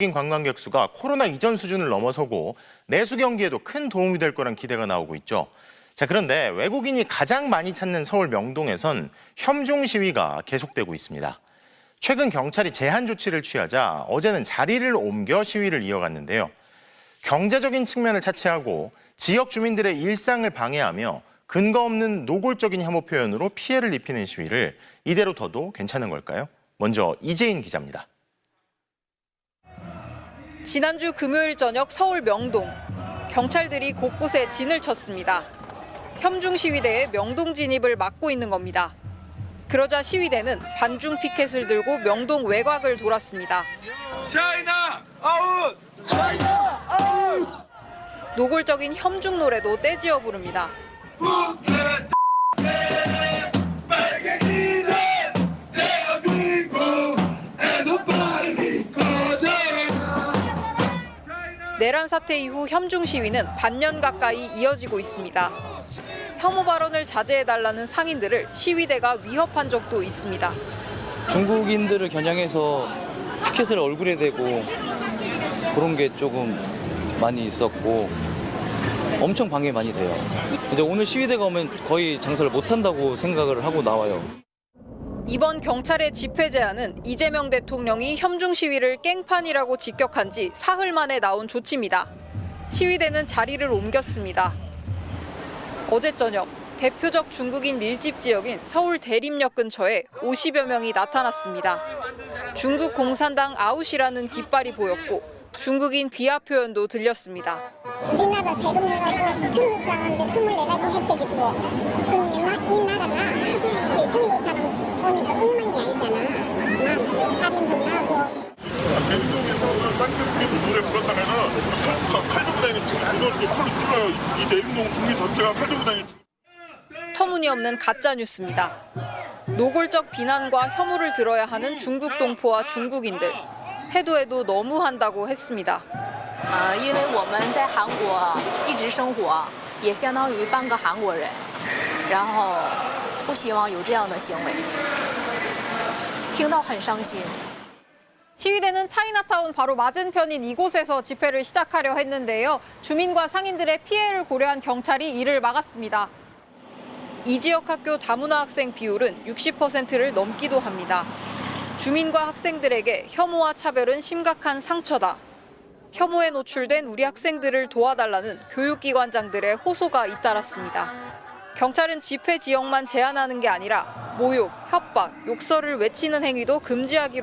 외국인 관광객 수가 코로나 이전 수준을 넘어서고 내수 경기에도 큰 도움이 될 거란 기대가 나오고 있죠. 자, 그런데 외국인이 가장 많이 찾는 서울 명동에선 혐중 시위가 계속되고 있습니다. 최근 경찰이 제한 조치를 취하자 어제는 자리를 옮겨 시위를 이어갔는데요. 경제적인 측면을 차치하고 지역 주민들의 일상을 방해하며 근거 없는 노골적인 혐오 표현으로 피해를 입히는 시위를 이대로 둬도 괜찮은 걸까요? 먼저 이재인 기자입니다. 지난주 금요일 저녁 서울 명동. 경찰들이 곳곳에 진을 쳤습니다. 혐중 시위대의 명동 진입을 막고 있는 겁니다. 그러자 시위대는 반중 피켓을 들고 명동 외곽을 돌았습니다. 차이나 아웃! 노골적인 혐중 노래도 떼지어 부릅니다. 내란 사태 이후 혐중 시위는 반년 가까이 이어지고 있습니다. 혐오 발언을 자제해달라는 상인들을 시위대가 위협한 적도 있습니다. 중국인들을 겨냥해서 피켓을 얼굴에 대고 그런 게 조금 많이 있었고 엄청 방해 많이 돼요. 이제 오늘 시위대가 오면 거의 장사를 못 한다고 생각을 하고 나와요. 이번 경찰의 집회 제안은 이재명 대통령이 혐중 시위를 깽판이라고 직격한 지 사흘 만에 나온 조치입니다. 시위대는 자리를 옮겼습니다. 어제 저녁 대표적 중국인 밀집 지역인 서울 대림역 근처에 50여 명이 나타났습니다. 중국 공산당 아웃이라는 깃발이 보였고 중국인 비하 표현도 들렸습니다. 우리나라 세금 내고 중국사람한테 24가지 혜택이 들어. 그럼 나, 이 나라가 사람 오니까 엉망이 아니잖아. 난 살인도 나고 대통령에서 쌍둥이에서 노래 불렀다면은 칼- 칼들고 다니는 그걸 칼로 찔러요. 이 내림동 국민 전체가 칼들고 다니는 터무니없는 가짜 뉴스입니다. 노골적 비난과 혐오를 들어야 하는 중국 동포와 중국인들. 해도 해도 너무한다고 했습니다. 呃，因为我们在韩国一直生活，也相当于半个韩国人，然后 不希望有这样的行为，听到很伤心。 시위대는 차이나타운 바로 맞은편인 이곳에서 집회를 시작하려 했는데요. 주민과 상인들의 피해를 고려한 경찰이 이를 막았습니다. 이 지역 학교 다문화 학생 비율은 60%를 넘기도 합니다. 주민과 학생들에게 혐오와 차별은 심각한 상처다. 혐오에 노출된 우리 학생들을 도와달라는 교육기관장들의 호소가 잇따랐습니다. 경찰은 집회 지역만 제한하는 게 아니라 모욕, 협박, 욕설을 외치는 행위도 금지하기로